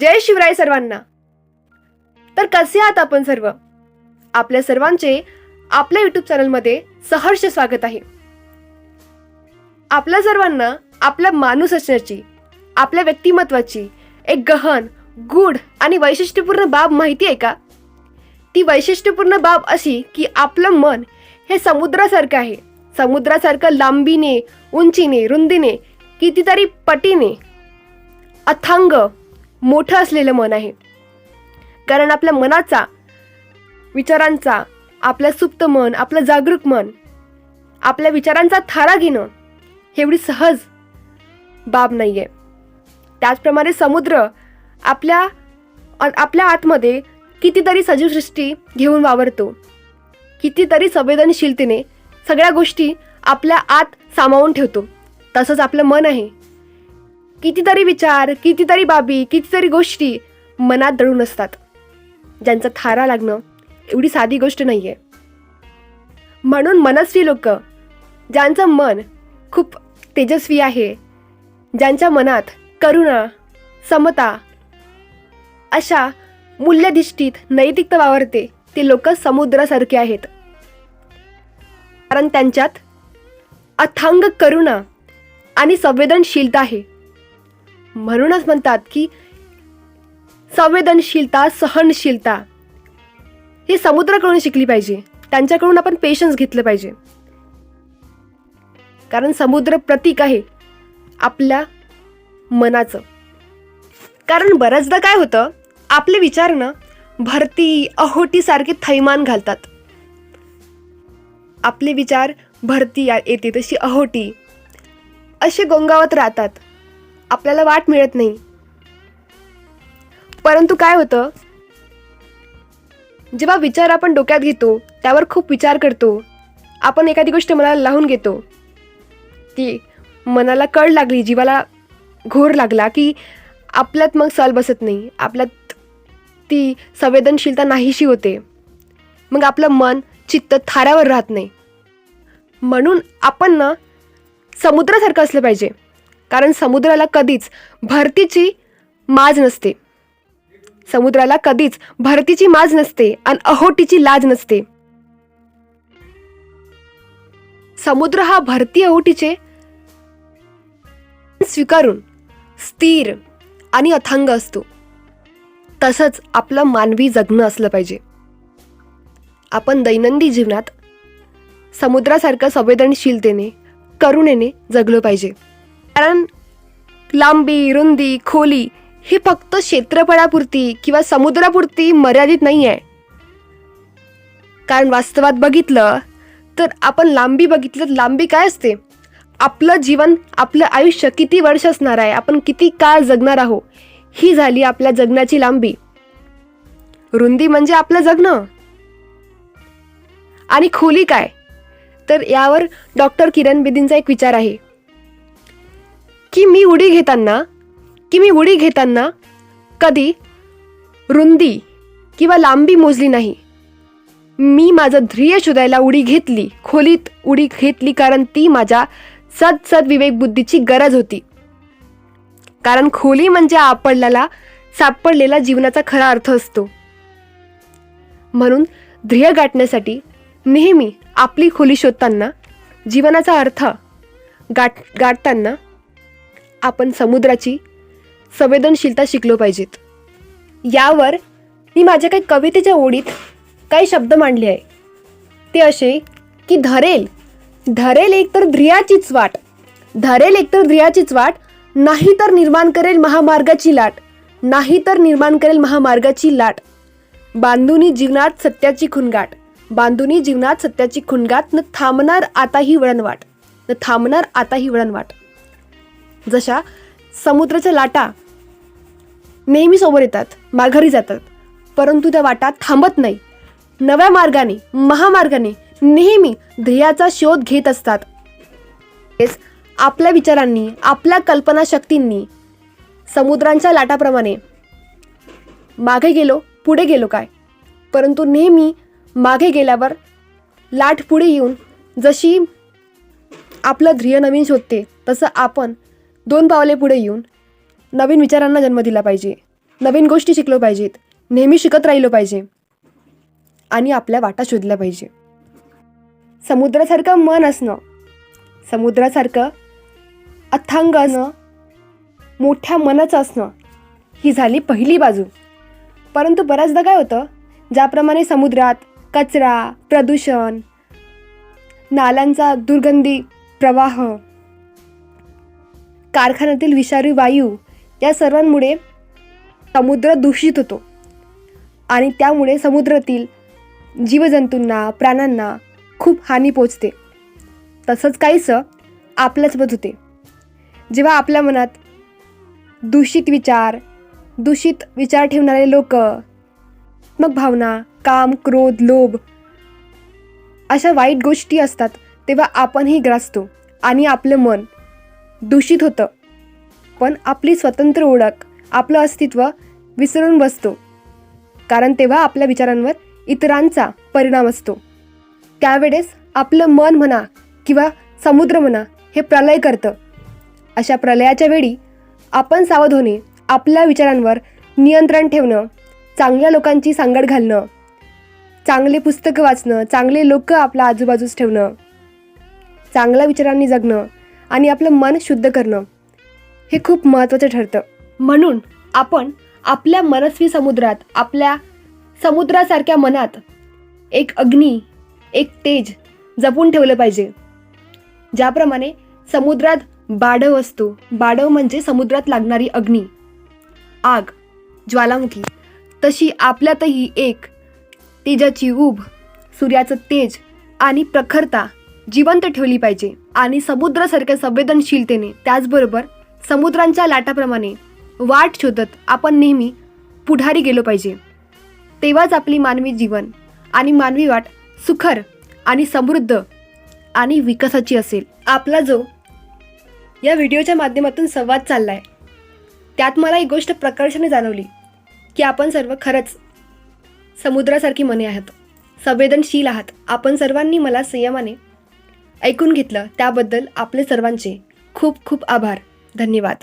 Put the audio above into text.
जय शिवराय सर्वांना. तर कसे आहात आपण सर्व? आपल्या सर्वांचे आपल्या युट्यूब चॅनलमध्ये सहर्ष स्वागत आहे. आपल्या सर्वांना आपल्या माणूस असण्याची आपल्या व्यक्तिमत्वाची एक गहन गूढ आणि वैशिष्ट्यपूर्ण बाब माहिती आहे का? ती वैशिष्ट्यपूर्ण बाब अशी की आपलं मन हे समुद्रासारखं आहे. समुद्रासारखं लांबीने उंचीने रुंदीने कितीतरी पटीने अथांग मोठं असलेलं मन आहे. कारण आपल्या मनाचा विचारांचा आपलं सुप्त मन आपलं जागरूक मन आपल्या विचारांचा थारा घेणं एवढी सहज बाब नाही आहे त्याचप्रमाणे समुद्र आपल्या आपल्या आतमध्ये कितीतरी सजीवसृष्टी घेऊन वावरतो. कितीतरी संवेदनशीलतेने सगळ्या गोष्टी आपल्या आत सामावून ठेवतो. तसंच आपलं मन आहे. कितीतरी विचार कितीतरी बाबी कितीतरी गोष्टी मनात दडून असतात. ज्यांचा थारा लागणं एवढी साधी गोष्ट नाही आहे म्हणून मनस्वी लोक ज्यांचं मन खूप तेजस्वी आहे ज्यांच्या मनात करुणा समता अशा मूल्यधिष्ठित नैतिकता वावरते ते लोक समुद्रासारखे आहेत. कारण त्यांच्यात अथांग करुणा आणि संवेदनशीलता आहे. म्हणूनच म्हणतात की संवेदनशीलता सहनशीलता हे समुद्राकडून शिकली पाहिजे. त्यांच्याकडून आपण पेशन्स घेतलं पाहिजे. कारण समुद्र प्रतीक आहे आपल्या मनाचं. कारण बऱ्याचदा काय होतं आपले विचार ना भरती अहोटीसारखे थैमान घालतात. आपले विचार भरती येते तशी अहोटी असे गोंगावत राहतात. आपल्याला वाट मिळत नाही. परंतु काय होतं? जेव्हा विचार आपण डोक्यात घेतो त्यावर खूप विचार करतो. आपण एखादी गोष्ट मनाला लावून घेतो. ती मनाला कळ लागली जीवाला घोर लागला की आपल्यात मग सल बसत नाही. आपल्यात ती संवेदनशीलता नाहीशी होते. मग आपलं मन चित्त थाऱ्यावर राहत नाही. म्हणून आपण ना समुद्रासारखं असलं पाहिजे. कारण समुद्राला कधीच भरतीची माज नसते. समुद्राला कधीच भरतीची माज नसते आणि अहोटीची लाज नसते. समुद्र हा भरती अहोटीचे स्वीकारून स्थिर आणि अथांग असतो. तसंच आपलं मानवी जगणं असलं पाहिजे. आपण दैनंदिन जीवनात समुद्रासारखं संवेदनशीलतेने करुणेने जगलो पाहिजे. कारण लांबी रुंदी खोली ही फक्त क्षेत्रफळापुरती किंवा समुद्रापुरती मर्यादित नाही आहे कारण वास्तवात बघितलं तर आपण लांबी बघितलं तर लांबी काय असते? आपलं जीवन आपलं आयुष्य किती वर्ष असणार आहे? आपण किती काळ जगणार आहोत? ही झाली आपल्या जगण्याची लांबी. रुंदी म्हणजे आपलं जगणं. आणि खोली काय? तर यावर डॉक्टर किरण बेदींचा एक विचार आहे. की मी उडी घेताना की मी उडी घेताना कधी रुंदी किंवा लांबी मोजली नाही. मी माझं ध्येय शोधायला उडी घेतली खोलीत उडी घेतली कारण ती माझ्या सद सद विवेकबुद्धीची गरज होती. कारण खोली म्हणजे आपल्याला सापडलेला जीवनाचा खरा अर्थ असतो. म्हणून ध्येय गाठण्यासाठी नेहमी आपली खोली शोधताना जीवनाचा अर्थ गाठ गाठताना आपण समुद्राची संवेदनशीलता शिकलो पाहिजेत. यावर मी माझ्या काही कवितेच्या ओळीत काही शब्द मांडले आहे. ते असे की धरेल धरेल एकतर ध्रियाचीच वाट धरेल एकतर ध्रियाचीच वाट नाही तर निर्माण करेल महामार्गाची लाट नाही तर निर्माण करेल महामार्गाची लाट. बांधुनी जीवनात सत्याची खुणगाट बांधुनी जीवनात सत्याची खुणगाट न थांबणार आताही वळणवाट न थांबणार आताही वळणवाट. जशा समुद्राच्या लाटा नेहमी समोर येतात माघारी जातात परंतु त्या वाटा थांबत नाही. नव्या मार्गाने महामार्गाने नेहमी ध्येयाचा शोध घेत असतात. आपल्या विचारांनी आपल्या कल्पनाशक्तींनी समुद्रांच्या लाटाप्रमाणे मागे गेलो पुढे गेलो काय? परंतु नेहमी मागे गेल्यावर लाट पुढे येऊन जशी आपलं ध्येय नवीन शोधते तसं आपण दोन पावले पुढे येऊन नवीन विचारांना जन्म दिला पाहिजे. नवीन गोष्टी शिकलो पाहिजेत. नेहमी शिकत राहिलो पाहिजे. आणि आपल्या वाटा शोधल्या पाहिजे. समुद्रासारखं मन असणं समुद्रासारखं अथांग असणं मोठ्या मनाचं असणं ही झाली पहिली बाजू. परंतु बऱ्याचदा काय होतं? ज्याप्रमाणे समुद्रात कचरा प्रदूषण नाल्यांचा दुर्गंधी प्रवाह कारखान्यातील विषारी वायू या सर्वांमुळे समुद्र दूषित होतो. आणि त्यामुळे समुद्रातील जीवजंतूंना प्राण्यांना खूप हानी पोचते तसंच काहीसं आपल्यासोबत होते. जेव्हा आपल्या मनात दूषित विचार दूषित विचार ठेवणारे लोक मग भावना काम क्रोध लोभ अशा वाईट गोष्टी असतात तेव्हा आपणही ग्रासतो आणि आपलं मन दूषित होतं. पण आपली स्वतंत्र ओळख आपलं अस्तित्व विसरून बसतो. कारण तेव्हा आपल्या विचारांवर इतरांचा परिणाम असतो. त्यावेळेस आपलं मन म्हणा किंवा समुद्र म्हणा हे प्रलय करतं. अशा प्रलयाच्या वेळी आपण सावध होणे आपल्या विचारांवर नियंत्रण ठेवणं चांगल्या लोकांची सांगड घालणं चांगले पुस्तकं वाचणं चांगले लोक आपल्या आजूबाजूस ठेवणं चांगल्या विचारांनी जगणं आणि आपलं मन शुद्ध करणं हे खूप महत्त्वाचं ठरतं. म्हणून आपण आपल्या मनस्वी समुद्रात आपल्या समुद्रासारख्या मनात एक अग्नी एक तेज जपून ठेवलं पाहिजे. ज्याप्रमाणे समुद्रात बाडव असतो. बाडव म्हणजे समुद्रात लागणारी अग्नी. आग ज्वालामुखी तशी आपल्यातही एक तेजाची उभ सूर्याचं तेज आणि प्रखरता जिवंत ठेवली पाहिजे. आणि समुद्रासारख्या संवेदनशीलतेने त्याचबरोबर समुद्रांच्या लाटाप्रमाणे वाट शोधत आपण नेहमी पुढारी गेलो पाहिजे. तेव्हाच आपली मानवी जीवन आणि मानवी वाट सुखर आणि समृद्ध आणि विकासाची असेल. आपला जो या व्हिडिओच्या माध्यमातून संवाद चालला आहे त्यात मला एक गोष्ट प्रकर्षाने जाणवली की आपण सर्व खरंच समुद्रासारखी मने आहात संवेदनशील आहात. आपण सर्वांनी मला संयमाने ऐकून घेतलं त्याबद्दल आपले सर्वांचे खूप खूप आभार. धन्यवाद.